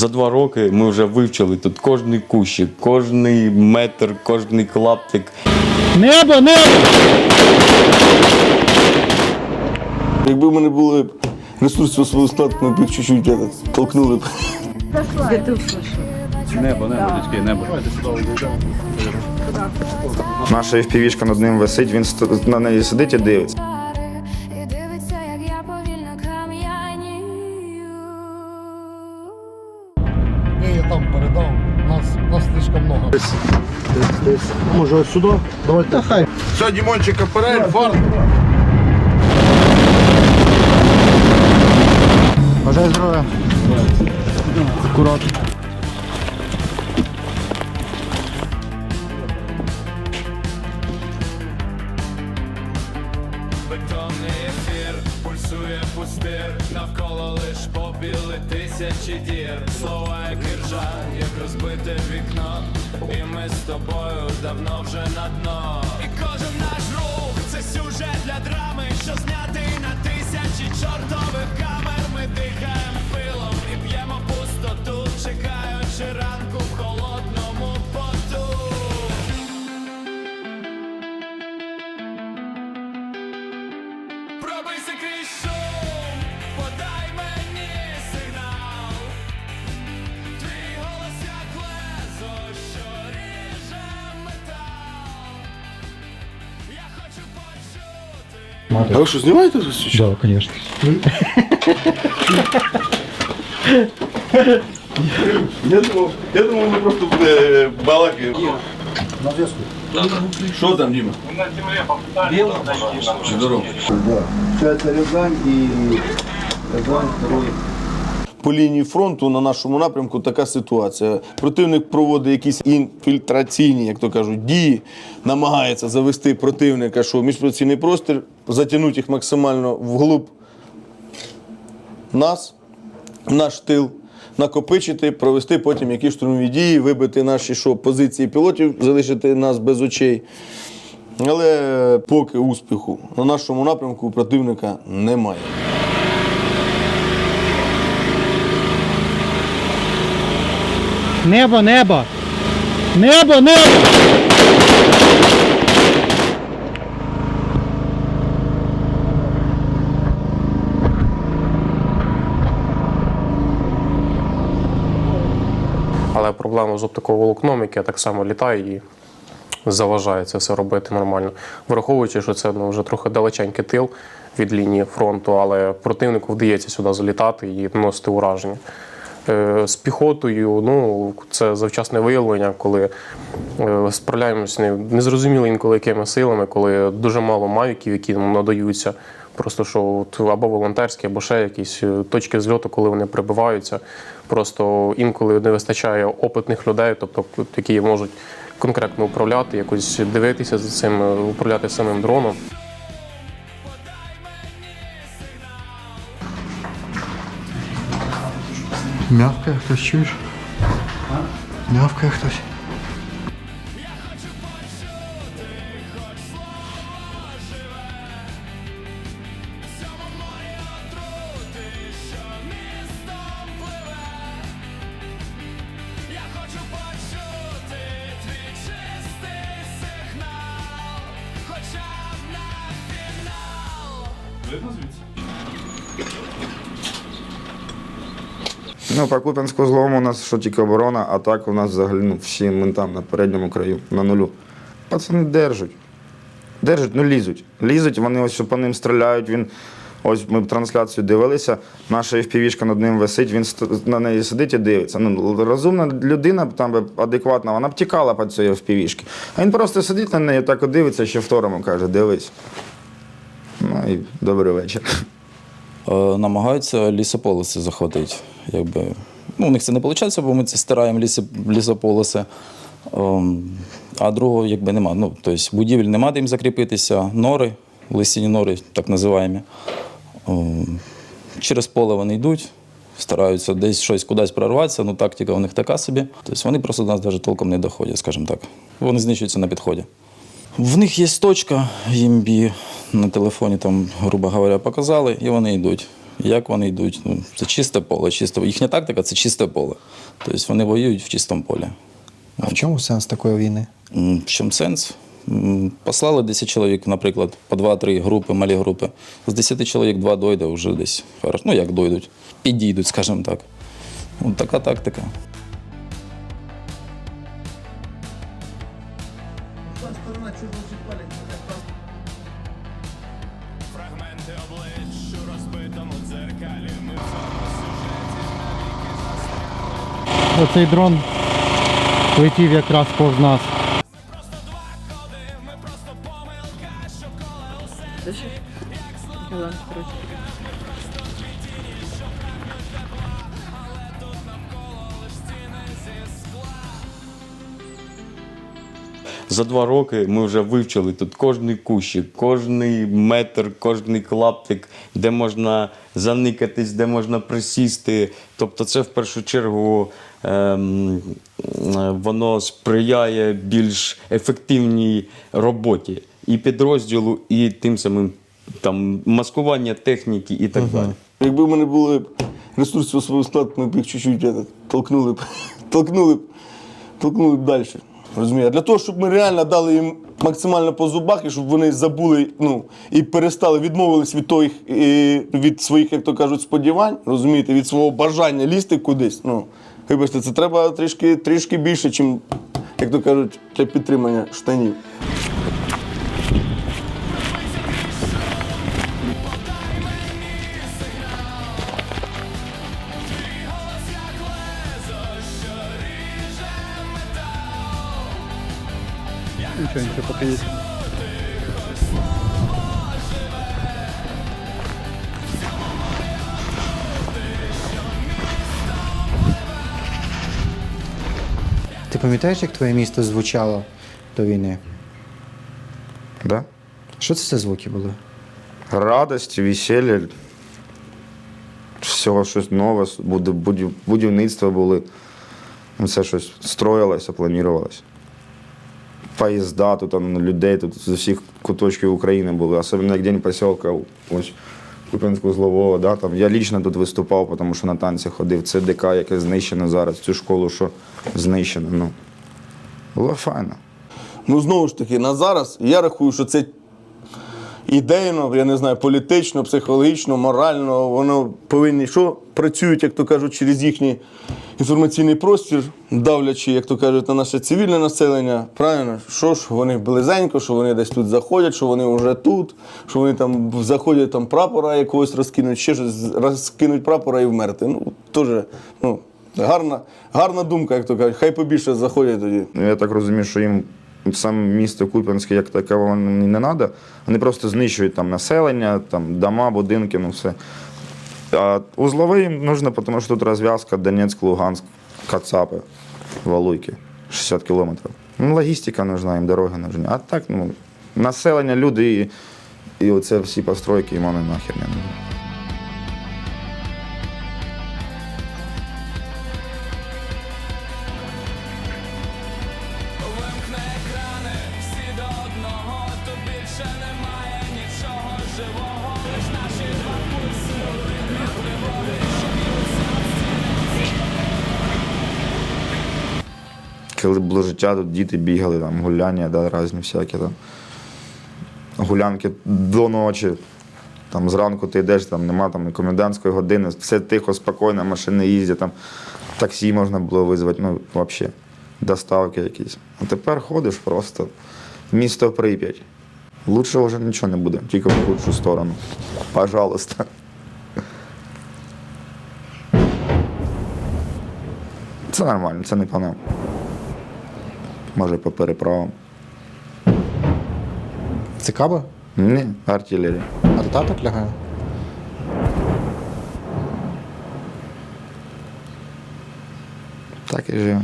За два роки ми вже вивчили тут кожний кущик, кожний метр, кожний клаптик. Небо, небо! Якби в мене були ресурси свого складу, ми б їх чуть-чуть е, толкнули б. Наша FPV-шка над ним висить, він сто- на неї сидить і дивиться. Може ось сюди? Давайте. Та хай. Все, Дімончик, апарель, фарт. Бажаю здоров'я. Акуратно. Бетонний ефір пульсує пустир, навколо лиш попіли тисячі дір. Слова як іржа, як розбите вікно, і ми з тобою давно вже на дно. І кожен наш рух це сюжет для драми, що знятий на тисячі чортових А ви що, знімаєте тут? чи що? Да, конечно. Я думав, я думав, ми просто е, балакаємо. На зв'язку. Що там, Діма? Здорово. Це Рязань і Рязань, второй. По лінії фронту на нашому напрямку така ситуація. Противник проводить якісь інфільтраційні, як то кажуть, дії, намагається завести противника, що в міжпраційний простір, затягнути їх максимально вглуб нас, наш тил, накопичити, провести потім якісь штурмові дії, вибити наші що, позиції пілотів, залишити нас без очей. Але поки успіху на нашому напрямку противника немає. Небо, небо! Небо, небо! Але проблема з оптиковолокном, яке так само літає і заважає це все робити нормально. Враховуючи, що це ну, вже трохи далеченький тил від лінії фронту, але противнику вдається сюди залітати і наносити ураження. Е, З піхотою, ну це завчасне виявлення, коли е, справляємося незрозуміло інколи якими силами, коли дуже мало мавіків, які нам надаються. Просто що от або волонтерські, або ще якісь е, точки зльоту, коли вони прибиваються. Просто інколи не вистачає опитних людей, тобто які можуть конкретно управляти, якось дивитися за цим, управляти самим дроном. Мявкає хтось, чуєш? Мявкає хтось. Я хочу Ну, по Куп'янську злому у нас що тільки оборона, а так у нас взагалі ну, всі ми там на передньому краю, на нулю. Пацани держать. Держать, ну лізуть. Лізуть, вони ось по ним стріляють. Він, ось ми трансляцію дивилися, наша FPV-шка над ним висить, він на неї сидить і дивиться. Ну, розумна людина, там адекватна, вона б тікала по цієї FPV-шки. А він просто сидить на неї, так дивиться, ще второму каже, дивись. Ну і добрий вечір. Е, намагаються лісополоси захватити. Якби. Ну, у них це не виходить, бо ми це стираємо лісі, лісополоси. Ем, а другого якби нема. Ну, тобто будівель нема де їм закріпитися, нори, лисіні нори, так називаємо. Ем, через поле вони йдуть, стараються десь щось кудись прорватися, ну тактика у них така собі. Тобто вони просто до нас навіть толком не доходять, скажімо так. Вони знищуються на підході. В них є точка, їм бі на телефоні, там, грубо говоря, показали, і вони йдуть. Як вони йдуть? Ну, це чисте поле, чисте. Їхня тактика це чисте поле. Тобто вони воюють в чистому полі. А в чому сенс такої війни? В чому сенс? Послали 10 чоловік, наприклад, по 2-3 групи, малі групи. З 10 чоловік 2 дойде вже десь. Ну, як дойдуть, підійдуть, скажімо так. От така тактика. Оцей дрон летів якраз повз нас. За два роки ми вже вивчили тут кожний кущик, кожний метр, кожний клаптик, де можна заникатись, де можна присісти. Тобто, це в першу чергу ем, е, воно сприяє більш ефективній роботі і підрозділу, і тим самим там маскування техніки і так далі. Якби в мене були ресурси особовий склад, ми б їх чуть-чуть толкнули б, толкнули б, толкнули б далі. Розумієте? Для того, щоб ми реально дали їм максимально по зубах, і щоб вони забули ну, і перестали відмовились від тої, е, від своїх, як то кажуть, сподівань, розумієте, від свого бажання лізти кудись. Ну, вибачте, це треба трішки, трішки більше, ніж, як то кажуть, для підтримання штанів. Нічого, нічого, поки є. Ти пам'ятаєш, як твоє місто звучало до війни? Да? Що це за звуки були? Радость, весілля, всього щось нове, буд- будів- будівництва були. Ну, Все щось строїлося, планувалося. Поїзда, тут там, людей тут з усіх куточків України були, особливо як день посілка, ось Куп'янську злового. Да, там. Я лічно тут виступав, тому що на танці ходив. Це ДК, яке знищено зараз, цю школу, що знищено. Ну. Було файно. Ну, знову ж таки, на зараз я рахую, що це ідейно, я не знаю, політично, психологічно, морально, воно повинні що працюють, як то кажуть, через їхній інформаційний простір, давлячи, як то кажуть, на наше цивільне населення. Правильно, що ж вони близенько, що вони десь тут заходять, що вони вже тут, що вони там заходять там прапора якогось розкинуть, ще щось розкинуть прапора і вмерти. Ну, теж, ну, гарна, гарна думка, як то кажуть. Хай побільше заходять тоді. Ну, Я так розумію, що їм саме місто Куп'янське як таке воно не треба. Вони просто знищують там населення, там дома, будинки, ну все. А узловий їм нужно, тому що тут розв'язка Донецьк, Луганськ, Кацапи, Валуйки, 60 кілометрів. Ну, логістика нужна, їм дороги нужні. А так, ну, населення, люди і, і оце всі постройки, їм вони нахер не нужні. Коли було життя, тут діти бігали, там, гуляння, да, різні всякі там. Гулянки до ночі. Там зранку ти йдеш, там нема там комендантської години, все тихо, спокійно, машини їздять, там таксі можна було визвати, ну взагалі, доставки якісь. А тепер ходиш просто місто Прип'ять. Лучше вже нічого не буде, тільки в худшу сторону. Пожалуйста. Це нормально, це не по нам. Може, по переправам. Це каба? Ні, артилерія. А туди так лягає? Так і живемо.